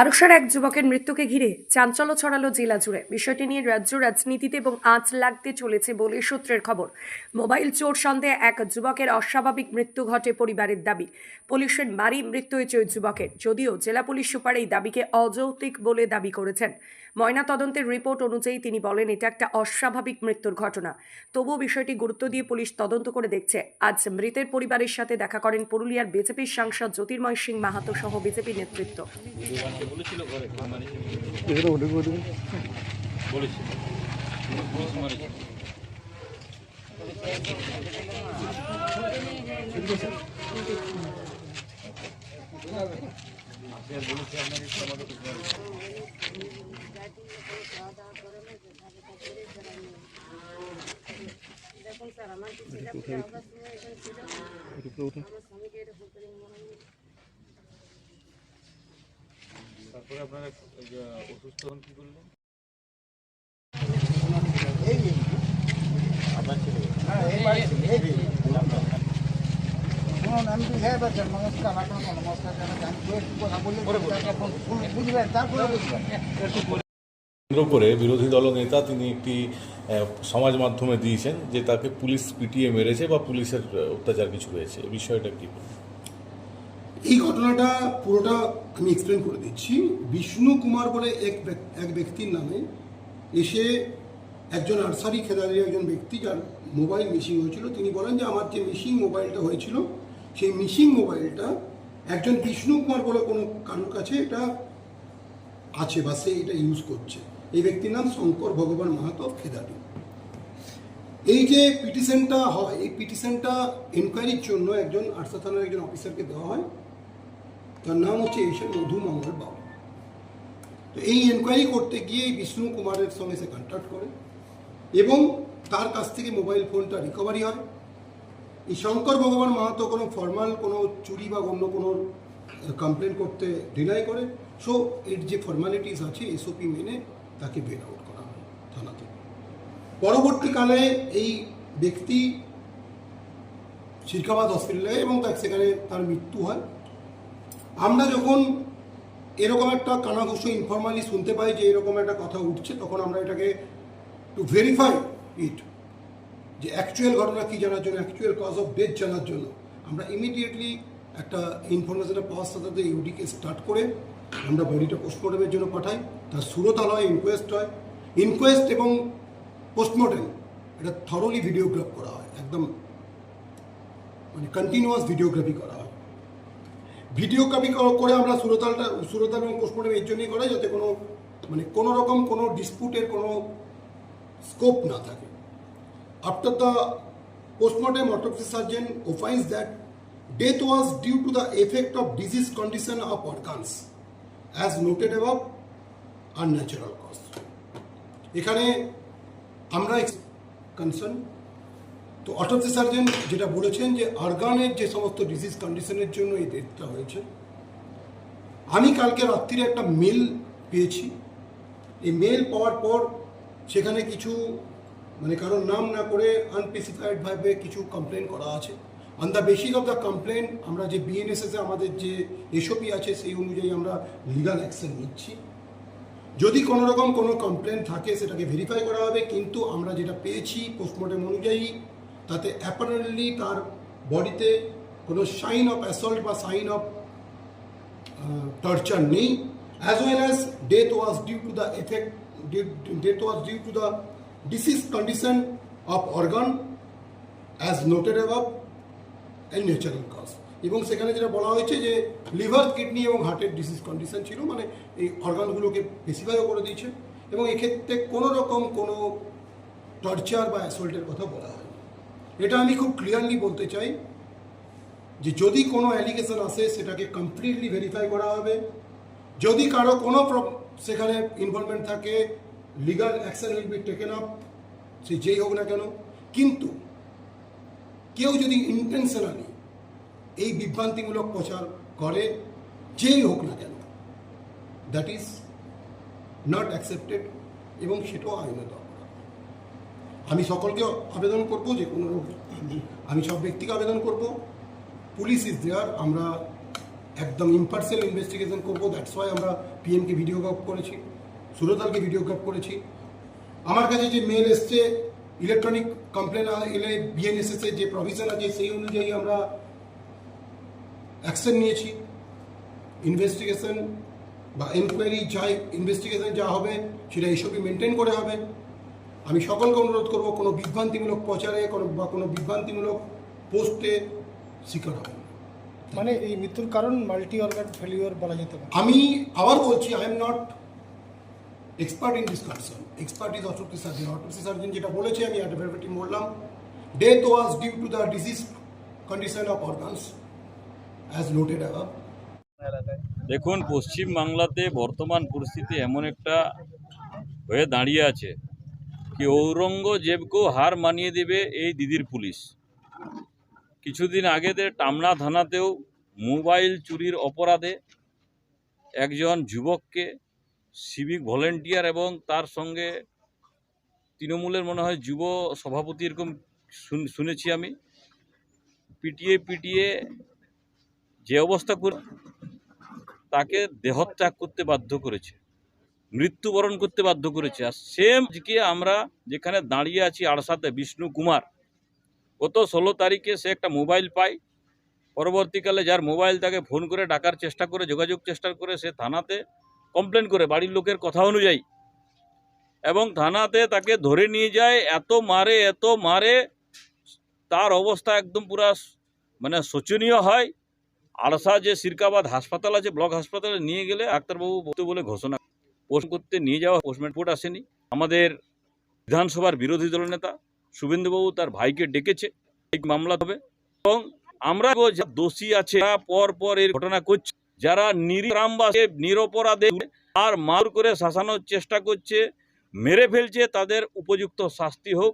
আরুষার এক যুবকের মৃত্যুকে ঘিরে চাঞ্চল্য ছড়ালো জেলা জুড়ে। বিষয়টি নিয়ে রাজ্য রাজনীতিতে এবং আঁচ লাগতে চলেছে বলে সূত্রের খবর। মোবাইল চোর সন্দেহে এক যুবকের অস্বাভাবিক মৃত্যু ঘটে পরিবারের দাবি। পুলিশের মারি মৃত্যু হয়েছে ওই যুবকের। যদিও জেলা পুলিশ সুপার এই দাবিকে অযৌক্তিক বলে দাবি করেছেন। ময়না তদন্তের রিপোর্ট অনুযায়ী তিনি বলেন, এটা একটা অস্বাভাবিক মৃত্যুর ঘটনা। তবুও বিষয়টি গুরুত্ব দিয়ে পুলিশ তদন্ত করে দেখছে। আজ মৃতের পরিবারের সাথে দেখা করেন পুরুলিয়ার বিজেপির সাংসদ জ্যোতির্ময় সিং মাহাতো সহ বিজেপি নেতৃত্ব। বলেছিল ঘরে? মানে এখানে ওটা করে দেবেন বলেছিল। পুলিশ মারেছে একটু উপরে উঠুন। তারপরে আপনারা অসুস্থ হন কি করলেন? কেন্দ্র করে বিরোধী দলনেতা তিনি একটি সমাজ মাধ্যমে দিয়েছেন যে তাকে পুলিশ পিটিয়ে মেরেছে বা পুলিশের অত্যাচার কিছু হয়েছে। বিষয়টা কি? এই ঘটনাটা পুরোটা আমি এক্সপ্লেন করে দিচ্ছি। বিষ্ণু কুমার বলে এক এক ব্যক্তির নামে এসে একজন আরসারি খেদারি, একজন ব্যক্তি যার মোবাইল মিসিং হয়েছিল, তিনি বলেন যে আমার যে মিসিং মোবাইলটা হয়েছিল, সেই মিসিং মোবাইলটা একজন বিষ্ণু কুমার বলে কোনো কারোর কাছে এটা আছে বা সে এটা ইউজ করছে। এই ব্যক্তির নাম শঙ্কর ভগবান মাহাতো খেদারি। এই যে পিটিশনটা হয়, এই পিটিশনটা এনকোয়ারির জন্য একজন আরসা থানার একজন অফিসারকে দেওয়া হয়। তার নাম হচ্ছে এস এন মধু মঙ্গল বাবু। তো এই এনকোয়ারি করতে গিয়ে বিষ্ণু কুমারের সঙ্গে সে কন্ট্যাক্ট করে এবং তার কাছ থেকে মোবাইল ফোনটা রিকভারি হয়। এই শঙ্কর ভগবান মাহাতো কোনো ফর্মাল কোনো চুরি বা অন্য কোনো কমপ্লেন করতে ডিনাই করে। সো এর যে ফর্মালিটিস আছে এসওপি মেনে তাকে বের আউট করা হয় থানা থেকে পরবর্তীকালে এই ব্যক্তি শিরকাবাদ হসপিটালে এবং তার সেখানে তার মৃত্যু হয়। আমরা যখন এরকম একটা কানাঘুষ ইনফরমালি শুনতে পাই যে এরকম একটা কথা উঠছে, তখন আমরা এটাকে টু ভেরিফাই ইট যে অ্যাকচুয়াল ঘটনা কী জানার জন্য অ্যাকচুয়াল কজ অফ ডেথ জানার জন্য। আমরা ইমিডিয়েটলি একটা ইনফরমেশনটা পাওয়ার সাথে সাথে ইউডিকে স্টার্ট করে আমরা বডিটা পোস্টমর্টমের জন্য পাঠাই। তার সুরতাল হয় ইনকোয়েস্ট হয়। ইনকোয়েস্ট এবং পোস্টমর্টেম এটা থরলি ভিডিওগ্রাফ করা হয়। একদম মানে কন্টিনিউয়াস ভিডিওগ্রাফি করা হয়। ভিডিও কপি করে আমরা সুরতালটা, সুরতাল এবং কোষ্ঠম এর জন্যই করা যাতে কোনো মানে কোনো রকম কোনো ডিসপুটের কোনো স্কোপ না থাকে। After the postmortem autopsy surgeon opines that death was due to the effect of disease condition of organs as noted about unnatural cause এখানে আমরা কনসার্ন তো অটোপসি সার্জন যেটা বলেছেন যে অর্গানের যে সমস্ত ডিজিজ কন্ডিশনের জন্য এই ডেথটা হয়েছে। আমি কালকে রাত্রিরে একটা মেল পেয়েছি। এই মেল পাওয়ার পর সেখানে কিছু মানে কারোর নাম না করে আনস্পেসিফাইডভাবে কিছু কমপ্লেন করা আছে। On the basis of the complain আমরা যে বিএনএসএস আমাদের যে এসওপি আছে সেই অনুযায়ী আমরা লিগাল অ্যাকশন নিচ্ছি। যদি কোনো রকম কোনো কমপ্লেন থাকে সেটাকে ভেরিফাই করা হবে, কিন্তু আমরা যেটা পেয়েছি পোস্টমর্টম অনুযায়ী তাতে অ্যাপারেন্টলি তার বডিতে কোনো সাইন অফ অ্যাসল্ট বা সাইন অফ টর্চার নেই। As well as death was due to the effect death was due to the disease condition of organ as noted above and natural cause. এবং সেখানে যেটা বলা হয়েছে যে লিভার কিডনি এবং হার্টের ডিসিজ কন্ডিশন ছিল মানে এই অর্গানগুলোকে বেশিরভাগও করে দিয়েছে। এবং এক্ষেত্রে কোনো রকম কোনো টর্চার বা অ্যাসল্টের কথা বলা হয় এটা আমি খুব ক্লিয়ারলি বলতে চাই যে যদি কোনো অ্যালিগেশন আসে, সেটাকে কমপ্লিটলি ভেরিফাই করা হবে যদি কারও কোনো সেখানে ইনভলভমেন্ট থাকে legal action will be taken up সে যেই হোক না কেন কিন্তু কেউ যদি ইন্টেনশনালি এই বিভ্রান্তিমূলক প্রচার করে, যেই হোক না কেন দ্যাট ইজ নট অ্যাকসেপ্টেড এবং সেটাও আইনত। আমি সকলকে আবেদন করব যে কোনো আমি সব ব্যক্তিকে আবেদন করব। পুলিশ ইজ দেয়ার আমরা একদম ইম্পার্সিয়াল ইনভেস্টিগেশন করব দ্যাটস ওয়াই আমরা পিএমকে ভিডিওগ্রাফ করেছি, সুরতালকে ভিডিওগ্রাফ করেছি। আমার কাছে যে মেল এসছে ইলেকট্রনিক কমপ্লেন এলে বিএনএসএস এর যে প্রভিশন আছে, সেই অনুযায়ী আমরা অ্যাকশন নিয়েছি। ইনভেস্টিগেশন বা এনকোয়ারি যাই ইনভেস্টিগেশন যা হবে, সেটা এসবই মেনটেন করে হবে। আমি সকলকে অনুরোধ করব কোনো বিভ্রান্তিমূলক প্রচারে কোনো বা কোনো বিভ্রান্তিমূলক পোস্টে শিকার হবে মানে এই মৃত্যুর কারণ মাল্টি অর্গান ফেলিওর বলা যেতে পারে। আমি আবার বলছি I am not expert in this concern expert is autopsy surgeon autopsy surgeon যেটা বলেছে আমি অ্যাডভার্টি বললাম। Death was due to the disease condition of organs as noted above দেখুন পশ্চিম বাংলাতে বর্তমান পরিস্থিতি এমন একটা হয়ে দাঁড়িয়ে আছে। কি ঔরঙ্গজেবকেও হার মানিয়ে দেবে এই দিদির পুলিশ? কিছুদিন আগেদের টামনা থানাতেও মোবাইল চুরির অপরাধে একজন যুবককে সিভিক ভলেন্টিয়ার এবং তার সঙ্গে তৃণমূলের মনে হয় যুব সভাপতি এরকম শুনেছি আমি, পিটিয়ে পিটিয়ে যে অবস্থা করে, তাকে দেহত্যাগ করতে বাধ্য করেছে। মৃত্যুবরণ করতে বাধ্য করেছে। আর সেম আজকে আমরা যেখানে দাঁড়িয়ে আছি আড়সাতে, বিষ্ণু কুমার, গত ষোলো তারিখে সে একটা মোবাইল পায়। পরবর্তীকালে যার মোবাইল তাকে ফোন করে, ডাকার চেষ্টা করে, যোগাযোগ চেষ্টা করে, সে থানাতে কমপ্লেন করে, বাড়ির লোকের কথা অনুযায়ী। এবং থানাতে তাকে ধরে নিয়ে যায়, এত মারে এত মারে, তার অবস্থা একদম পুরা মানে শোচনীয় হয়। আরসা যে সিরকাবাদ হাসপাতাল আছে, ব্লক হাসপাতালে নিয়ে গেলে ডাক্তারবাবু বলতে বলে ঘোষণা পোস্ট করতে নিয়ে যাওয়া পোস্টমেন্ট রিপোর্ট আসেনি। আমাদের বিধানসভার বিরোধী দলের নেতা শুভেন্দুবাবু তার ভাইকে ডেকেছে। এই মামলা হবে এবং আমরা দোষী আছে পর পর এর ঘটনা করছে, যারা নিরামবাসে নিরপরাধে আর মার করে শাসানোর চেষ্টা করছে, মেরে ফেলছে, তাদের উপযুক্ত শাস্তি হোক।